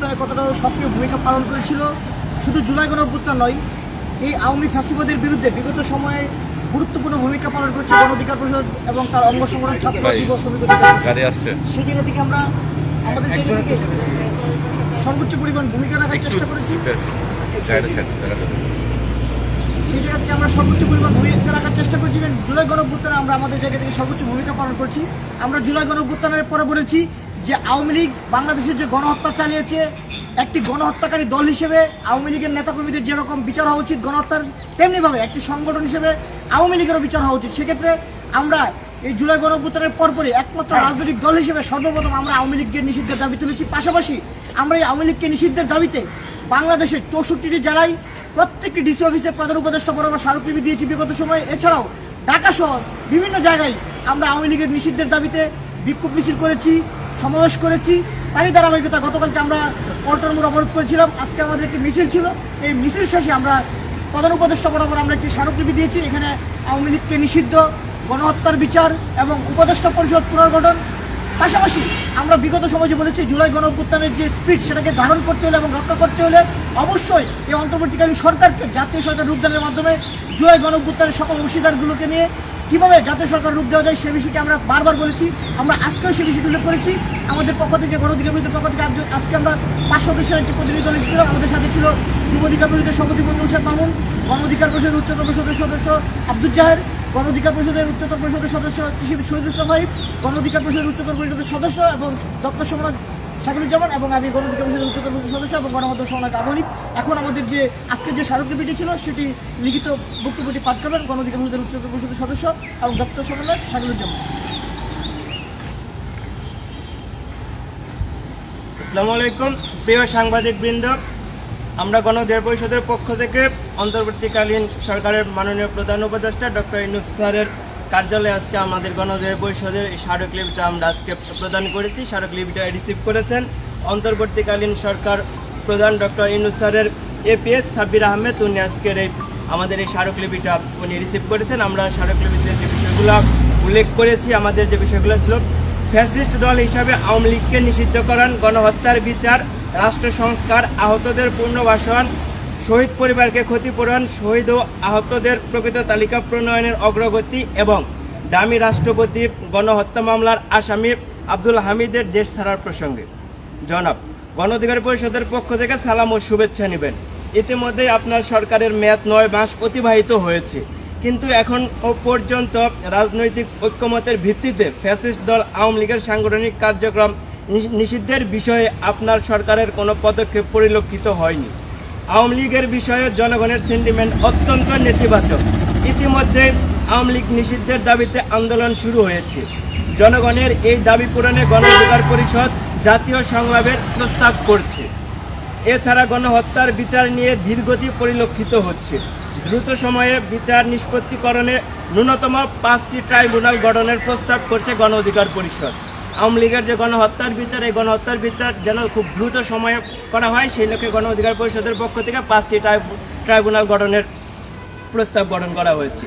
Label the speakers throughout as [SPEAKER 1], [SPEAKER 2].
[SPEAKER 1] অভ্যুত্থানে কতটা সক্রিয় ভূমিকা পালন করেছিল শুধু জুলাই গণ অভ্যুত্থান নয় এই আওয়ামী ফ্যাসিবাদের বিরুদ্ধে বিগত সময়ে গুরুত্বপূর্ণ ভূমিকা পালন করেছে গণ অধিকার পরিষদ এবং তার অঙ্গ সংগঠন ছাত্র যুব শ্রমিক সেই জায়গা থেকে আমরা আমাদের থেকে সর্বোচ্চ পরিমাণ ভূমিকা রাখার চেষ্টা করেছি সেই জায়গা থেকে আমরা সর্বোচ্চ পরিমাণ ভূমিকা রাখার চেষ্টা করছি এবং জুলাই গণঅভ্যুত্থানে আমরা আমাদের জায়গা থেকে সর্বোচ্চ ভূমিকা পালন করছি। আমরা জুলাই গণঅভ্যুত্থানের পরে বলেছি যে আওয়ামী লীগ বাংলাদেশের যে গণহত্যা চালিয়েছে একটি গণহত্যাকারী দল হিসেবে আওয়ামী লীগের নেতাকর্মীদের যেরকম বিচার হওয়া উচিত গণহত্যার তেমনিভাবে একটি সংগঠন হিসেবে আওয়ামী লীগেরও বিচার হওয়া উচিত। সেক্ষেত্রে আমরা এই জুলাই গণঅভ্যুত্থানের পরপরই একমাত্র রাজনৈতিক দল হিসেবে সর্বপ্রথম আমরা আওয়ামী লীগকে নিষিদ্ধের দাবি তুলেছি। পাশাপাশি আমরা এই আওয়ামী লীগকে নিষিদ্ধের দাবিতে বাংলাদেশের চৌষট্টিটি জেলায় প্রত্যেকটি ডিসি অফিসে প্রধান উপদেষ্টা বরাবর স্মারকলিপি দিয়েছি বিগত সময়ে। এছাড়াও ঢাকা শহর বিভিন্ন জায়গায় আমরা আওয়ামী লীগের নিষিদ্ধের দাবিতে বিক্ষোভ মিছিল করেছি। সমাবেশ করেছি। তারই ধারাবাহিকতা গতকালকে আমরা পল্টন মোড় অবরোধ করেছিলাম। আজকে আমাদের একটি মিছিল ছিল। এই মিছিল শেষে আমরা প্রধান উপদেষ্টা বরাবর আমরা একটি স্মারকলিপি দিয়েছি। এখানে আওয়ামী লীগকে নিষিদ্ধ, গণহত্যার বিচার এবং উপদেষ্টা পরিষদ পুনর্গঠন। পাশাপাশি আমরা বিগত সময় যে বলেছি, জুলাই গণ অভ্যুত্থানের যে স্পিড সেটাকে ধারণ করতে হলে এবং রক্ষা করতে হলে অবশ্যই এই অন্তর্বর্তীকালীন সরকারকে জাতীয় সরকার রূপদানের মাধ্যমে জুলাই গণ অভ্যুত্থানের সকল অংশীদারগুলোকে নিয়ে কীভাবে জাতীয় সরকার রূপ দেওয়া যায় সে বিষয়টি আমরা বারবার বলেছি, আমরা আজকেও সে বিষয়টি উল্লেখ করেছি। আমাদের পক্ষ থেকে গণ অধিকার বিরোধীর পক্ষ থেকে আজকে আমরা পাঁচ সদস্যের একটি প্রতিনিধি দল এসেছিল। আমাদের সাথে ছিল যুব অধিকার পরিষদের সভাপতি মন্ত্রী শেখ মামুন, গণ অধিকার পরিষদের উচ্চতর পরিষদের সদস্য আব্দুল জাহের, গণ অধিকার পরিষদের উচ্চতর পরিষদের সদস্য কৃষি শহীদ ইসলাম ভাই গণ অধিকার পরিষদের উচ্চতর পরিষদের সদস্য এবং দপ্তর সম্রাট শাকিরুজ্জামান এবং আমি গণ অধিকার পরিষদের উচ্চতর পরিষদের সদস্য এবং গণমাধ্যম সম্রাট আবহানিক এখন আমাদের যে আজকের যে স্মারকলিপিটি ছিল, সেটি লিখিত বক্তব্যটি পাঠ করবেন গণ অধিকার পরিষদের উচ্চতর পরিষদের সদস্য এবং দপ্তর সম্রাট শাকিরুজ্জামান
[SPEAKER 2] আসসালামু আলাইকুম, প্রিয় সাংবাদিক বৃন্দ আমরা গণঅধিকার পরিষদের পক্ষ থেকে অন্তর্বর্তীকালীন সরকারের মাননীয় প্রধান উপদেষ্টা ডক্টর ইনুস স্যারের কার্যালয়ে আজকে আমাদের গণঅধিকার পরিষদের স্মারকলিপিটা আমরা আজকে প্রদান করেছি। স্মারকলিপিটা রিসিভ করেছেন। অন্তর্বর্তীকালীন সরকার প্রধান ডক্টর ইনুস স্যারের এপিএস সাব্বির আহমেদ। উনি আজকের এই আমাদের এই স্মারকলিপিটা উনি রিসিভ করেছেন। আমরা স্মারকলিপিতে যে বিষয়গুলো উল্লেখ করেছি, আমাদের যে বিষয়গুলো ছিল, ফ্যাসিস্ট দল হিসাবে আওয়ামী লীগকে নিষিদ্ধকরণ গণহত্যার বিচার, রাষ্ট্র সংস্কার, আহতদের পুনর্বাসন শহীদ পরিবারকে ক্ষতিপূরণ, শহীদ ও আহতদের প্রকৃত তালিকা প্রণয়নের অগ্রগতি এবং দামি রাষ্ট্রপতি গণহত্যা মামলার আসামি আব্দুল হামিদের দেশ ছাড়ার প্রসঙ্গে। জনাব, গণ অধিকার পরিষদের পক্ষ থেকে সালাম ও শুভেচ্ছা নেবেন। ইতিমধ্যে আপনার সরকারের মেয়াদ নয় মাস অতিবাহিত হয়েছে। কিন্তু এখন পর্যন্ত রাজনৈতিক ঐক্যমতের ভিত্তিতে ফ্যাসিস্ট দল আওয়ামী লীগের সাংগঠনিক কার্যক্রম নিষিদ্ধের বিষয়ে আপনার সরকারের কোনো পদক্ষেপ পরিলক্ষিত হয়নি। আওয়ামী লীগের বিষয়ে জনগণের সেন্টিমেন্ট অত্যন্ত নেতিবাচক। ইতিমধ্যে আওয়ামী লীগ নিষিদ্ধের দাবিতে আন্দোলন শুরু হয়েছে। জনগণের এই দাবি পূরণে গণ অধিকার পরিষদ জাতীয় সংলাপের প্রস্তাব করছে। এছাড়া গণহত্যার বিচার নিয়ে ধীরগতি পরিলক্ষিত হচ্ছে। দ্রুত সময়ে বিচার নিষ্পত্তিকরণে ন্যূনতম পাঁচটি ট্রাইব্যুনাল গঠনের প্রস্তাব করছে গণ অধিকার পরিষদ। আওয়ামী লীগের যে গণহত্যার বিচার, এই গণহত্যার বিচার যেন খুব দ্রুত সময়ে করা হয়, সেই লক্ষ্যে গণ অধিকার পরিষদের পক্ষ থেকে পাঁচটি ট্রাইব- ট্রাইব্যুনাল গঠনের প্রস্তাব গঠন করা হয়েছে।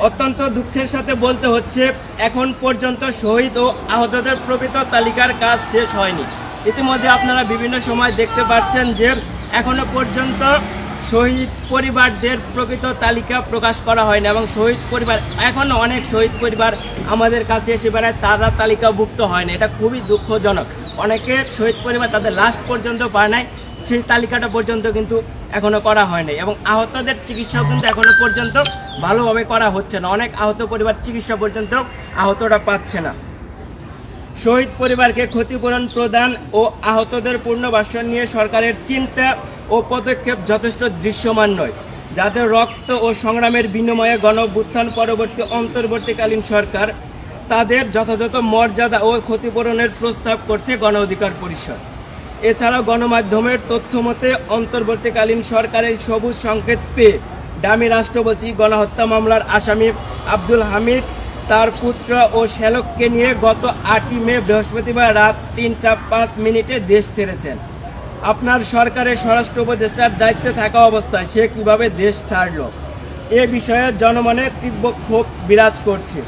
[SPEAKER 2] অত্যন্ত দুঃখের সাথে বলতে হচ্ছে, এখন পর্যন্ত শহীদ ও আহতদের প্রকৃত তালিকার কাজ শেষ হয়নি। ইতিমধ্যে আপনারা বিভিন্ন সময় দেখতে পাচ্ছেন যে, এখনও পর্যন্ত শহীদ পরিবারদের প্রকৃত তালিকা প্রকাশ করা হয়নি এবং শহীদ পরিবার, এখনও অনেক শহীদ পরিবার আমাদের কাছে এসে বেড়ায়, তারা তালিকাভুক্ত হয়নি। এটা খুবই দুঃখজনক। অনেকে শহীদ পরিবার তাদের লাস্ট পর্যন্ত পায় নাই, সেই তালিকাটা পর্যন্ত কিন্তু এখনও করা হয়নি এবং আহতদের চিকিৎসাও কিন্তু এখনও পর্যন্ত ভালোভাবে করা হচ্ছে না। অনেক আহত পরিবার চিকিৎসা পর্যন্ত আহতরা পাচ্ছে না। শহীদ পরিবারকে ক্ষতিপূরণ প্রদান ও আহতদের পূর্ণবাসন নিয়ে সরকারের চিন্তা ও পদক্ষেপ যথেষ্ট দৃশ্যমান নয় যাদের রক্ত ও সংগ্রামের বিনিময়ে গণভ্যুত্থান পরবর্তী অন্তর্বর্তীকালীন সরকার তাদের যথাযথ মর্যাদা ও ক্ষতিপূরণের প্রস্তাব করছে গণ অধিকার পরিষদ। এছাড়াও গণমাধ্যমের তথ্য মতে, অন্তর্বর্তীকালীন সরকারের সবুজ সংকেত পেয়ে ডামি রাষ্ট্রপতি গণহত্যা মামলার আসামি আব্দুল হামিদ, তার পুত্র ও শ্যালককে নিয়ে গত আটই মে বৃহস্পতিবার রাত তিনটা পাঁচ মিনিটে দেশ ছেড়েছেন। আপনার সরকারের স্বরাষ্ট্র উপদেষ্টার দায়িত্বে থাকা অবস্থায় সে কীভাবে দেশ ছাড়ল? এ বিষয়ে জনমনে তীব্র ক্ষোভ বিরাজ করছে।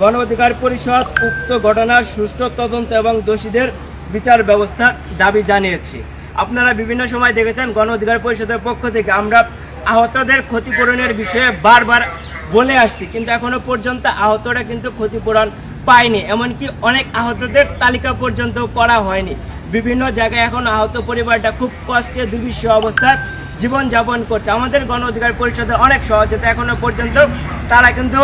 [SPEAKER 2] গণ অধিকার পরিষদ উক্ত ঘটনার সুষ্ঠু তদন্ত এবং দোষীদের বিচার ব্যবস্থা দাবি জানিয়েছে। আপনারা বিভিন্ন সময় দেখেছেন গণ অধিকার পরিষদের পক্ষ থেকে আমরা আহতদের ক্ষতিপূরণের বিষয়ে বারবার বলে আসছি, কিন্তু এখনও পর্যন্ত আহতরা কিন্তু ক্ষতিপূরণ পায়নি। এমনকি অনেক আহতদের তালিকা পর্যন্ত করা হয়নি। বিভিন্ন জায়গায় এখন আহত পরিবারটা খুব কষ্টে দুর্বিষ অবস্থায় জীবন যাপন করছে। আমাদের গণ অধিকার পরিষদের অনেক সহযোগিতা এখনও পর্যন্ত তারা কিন্তু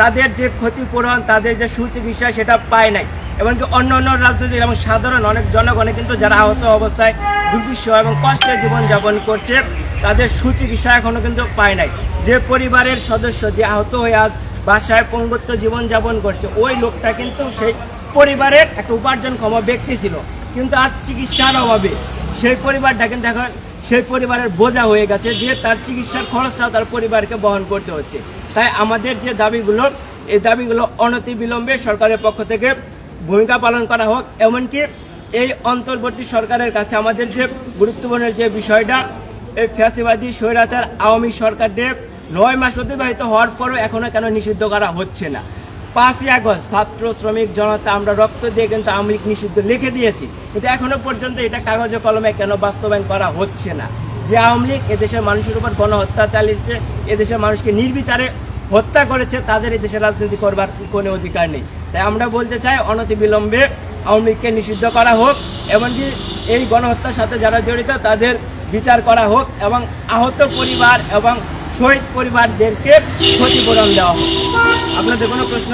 [SPEAKER 2] তাদের যে ক্ষতিপূরণ, তাদের যে সুচিকিৎসা সেটা পায় নাই। এমনকি অন্য অন্য রাজনৈতিক এবং সাধারণ অনেক জনগণে কিন্তু যারা আহত অবস্থায় দুর্বিষ এবং কষ্টে জীবনযাপন করছে, তাদের সুচিকিৎসা এখনও কিন্তু পায় নাই। যে পরিবারের সদস্য যে আহত হয়ে আজ বাসায় পঙ্গুত্ব জীবনযাপন করছে, ওই লোকটা কিন্তু সেই পরিবারের একটা উপার্জনক্ষম ব্যক্তি ছিল। কিন্তু আর চিকিৎসার অভাবে সেই পরিবারটা কিন্তু এখন সেই পরিবারের বোঝা হয়ে গেছে যে তার চিকিৎসার খরচটাও তার পরিবারকে বহন করতে হচ্ছে। তাই আমাদের যে দাবিগুলো, এই দাবিগুলো অনতি বিলম্বে সরকারের পক্ষ থেকে ভূমিকা পালন করা হোক, এমনকি এই অন্তর্বর্তী সরকারের কাছে আমাদের যে গুরুত্বপূর্ণ যে বিষয়টা, এই ফ্যাসিবাদী স্বৈরাচার আওয়ামী সরকারদের নয় মাস অতিবাহিত হওয়ার পরও এখনও কেন নিষিদ্ধ করা হচ্ছে না। পাঁচই আগস্ট ছাত্র শ্রমিক জনতা, আমরা রক্ত দিয়ে কিন্তু আওয়ামী নিষিদ্ধ লিখে দিয়েছি। কিন্তু এখনও পর্যন্ত এটা কাগজে কলমে কেন বাস্তবায়ন করা হচ্ছে না? যে আওয়ামী লীগ এদেশের মানুষের উপর গণহত্যা চালিয়েছে, এদেশের মানুষকে নির্বিচারে হত্যা করেছে, তাদের এদেশে রাজনীতি করবার কোনো অধিকার নেই। তাই আমরা বলতে চাই অনতি বিলম্বে আওয়ামী লীগকে নিষিদ্ধ করা হোক, এমনকি এই গণহত্যার সাথে যারা জড়িত, তাদের বিচার করা হোক, এবং আহত পরিবার এবং শহীদ পরিবারদেরকে ক্ষতিপূরণ দেওয়া হোক। আপনাদের কোনো প্রশ্ন